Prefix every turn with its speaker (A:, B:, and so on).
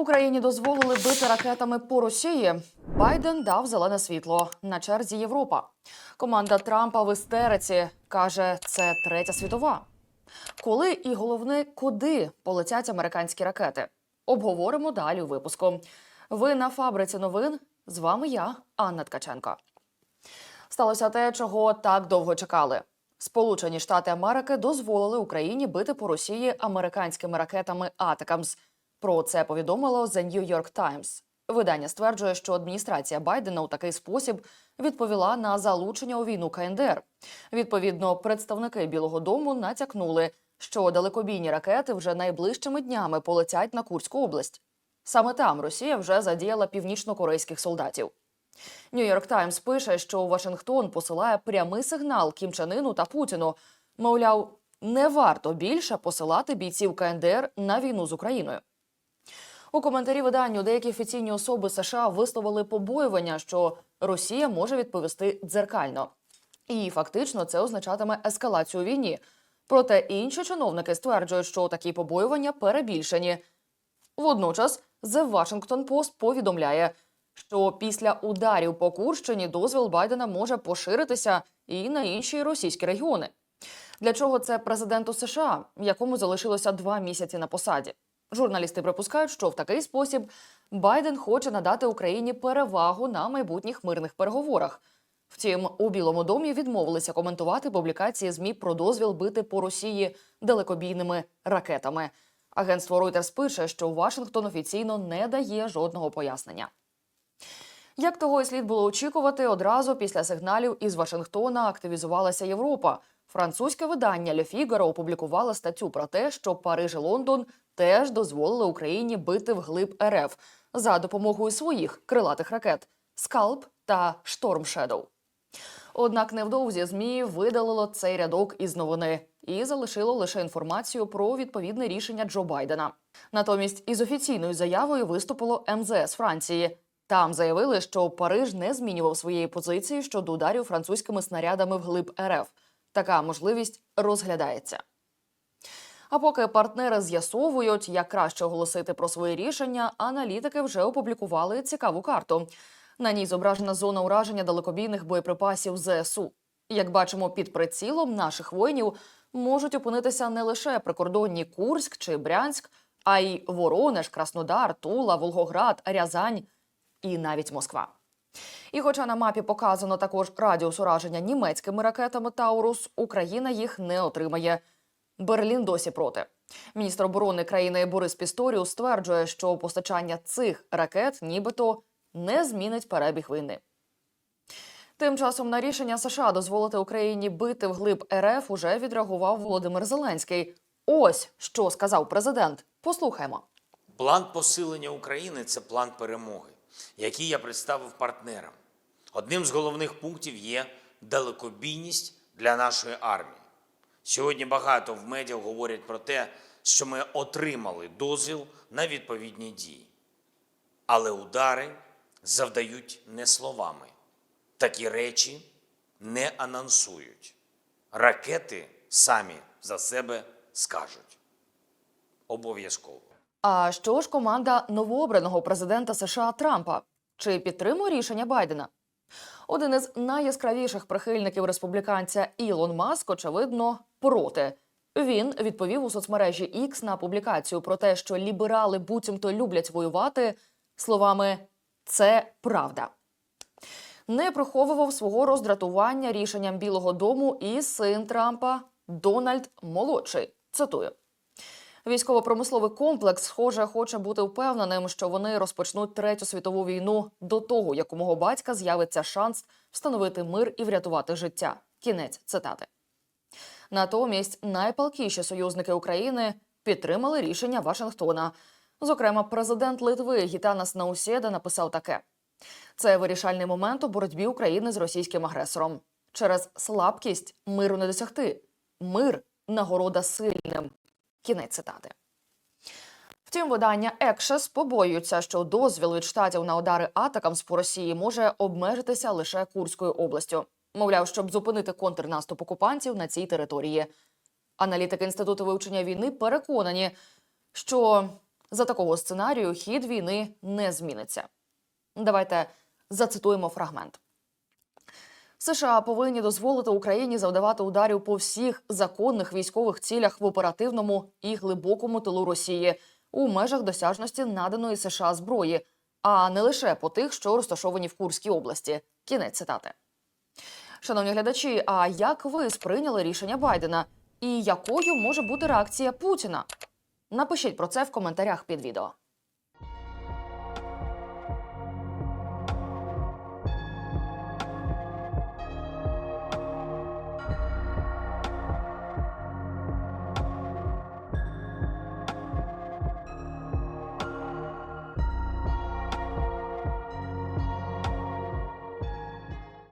A: Україні дозволили бити ракетами по Росії. Байден дав зелене світло. На черзі Європа. Команда Трампа в істериці каже, це третя світова. Коли і головне, куди полетять американські ракети? Обговоримо далі у випуску. Ви на фабриці новин. З вами я, Анна Ткаченко. Сталося те, чого так довго чекали. Сполучені Штати Америки дозволили Україні бити по Росії американськими ракетами Атакамс. Про це повідомило The New York Times. Видання стверджує, що адміністрація Байдена у такий спосіб відповіла на залучення у війну КНДР. Відповідно, представники Білого Дому натякнули, що далекобійні ракети вже найближчими днями полетять на Курську область. Саме там Росія вже задіяла північно-корейських солдатів. Нью-Йорк Таймс пише, що Вашингтон посилає прямий сигнал Кім Чен Іну та Путіну. Мовляв, не варто більше посилати бійців КНДР на війну з Україною. У коментарі виданню деякі офіційні особи США висловили побоювання, що Росія може відповісти дзеркально. І фактично це означатиме ескалацію війні. Проте інші чиновники стверджують, що такі побоювання перебільшені. Водночас The Washington Post повідомляє, що після ударів по Курщині дозвіл Байдена може поширитися і на інші російські регіони. Для чого це президенту США, якому залишилося два місяці на посаді? Журналісти припускають, що в такий спосіб Байден хоче надати Україні перевагу на майбутніх мирних переговорах. Втім, у Білому домі відмовилися коментувати публікації змі про дозвіл бити по Росії далекобійними ракетами. Агентство Reuters пише, що Вашингтон офіційно не дає жодного пояснення. Як того і слід було очікувати, одразу після сигналів із Вашингтона активізувалася Європа. Французьке видання Le Figaro опублікувало статтю про те, що Париж і Лондон теж дозволили Україні бити вглиб РФ за допомогою своїх крилатих ракет Скалп та Шторм Шедоу. Однак невдовзі ЗМІ видалило цей рядок із новини і залишило лише інформацію про відповідне рішення Джо Байдена. Натомість із офіційною заявою виступило МЗС Франції. Там заявили, що Париж не змінював своєї позиції щодо ударів французькими снарядами вглиб РФ. Така можливість розглядається. А поки партнери з'ясовують, як краще оголосити про свої рішення, аналітики вже опублікували цікаву карту. На ній зображена зона ураження далекобійних боєприпасів ЗСУ. Як бачимо, під прицілом наших воїнів можуть опинитися не лише прикордонні Курськ чи Брянськ, а й Воронеж, Краснодар, Тула, Волгоград, Рязань і навіть Москва. І хоча на мапі показано також радіус ураження німецькими ракетами Таурус, Україна їх не отримає. Берлін досі проти. Міністр оборони країни Борис Пісторіус стверджує, що постачання цих ракет нібито не змінить перебіг війни. Тим часом на рішення США дозволити Україні бити вглиб РФ уже відреагував Володимир Зеленський. Ось що сказав президент. Послухаймо.
B: План посилення України це план перемоги, який я представив партнерам. Одним з головних пунктів є далекобійність для нашої армії. Сьогодні багато в медіа говорять про те, що ми отримали дозвіл на відповідні дії. Але удари завдають не словами. Такі речі не анонсують. Ракети самі за себе скажуть. Обов'язково.
A: А що ж команда новообраного президента США Трампа? Чи підтримує рішення Байдена? Один із найяскравіших прихильників республіканця Ілон Маск, очевидно, проти. Він відповів у соцмережі X на публікацію про те, що ліберали буцімто люблять воювати словами це правда. Не приховував свого роздратування рішенням Білого Дому і син Трампа Дональд Молодший. Цитую. Військово-промисловий комплекс, схоже, хоче бути впевненим, що вони розпочнуть третю світову війну до того, як у мого батька з'явиться шанс встановити мир і врятувати життя. Кінець цитати. Натомість найпалкіші союзники України підтримали рішення Вашингтона. Зокрема, президент Литви Гітанас Наусєда написав таке: це вирішальний момент у боротьбі України з російським агресором. Через слабкість миру не досягти. Мир нагорода сильним. Кінець цитати. Втім, видання Екшес побоюються, що дозвіл від штатів на удари атакам з по Росії може обмежитися лише Курською областю. Мовляв, щоб зупинити контрнаступ окупантів на цій території. Аналітики інституту вивчення війни переконані, що За такого сценарію хід війни не зміниться. Давайте зацитуємо фрагмент. США повинні дозволити Україні завдавати ударів по всіх законних військових цілях в оперативному і глибокому тилу Росії у межах досяжності наданої США зброї, а не лише по тих, що розташовані в Курській області. Кінець цитати. Шановні глядачі, а як ви сприйняли рішення Байдена? І якою може бути реакція Путіна? Напишіть про це в коментарях під відео.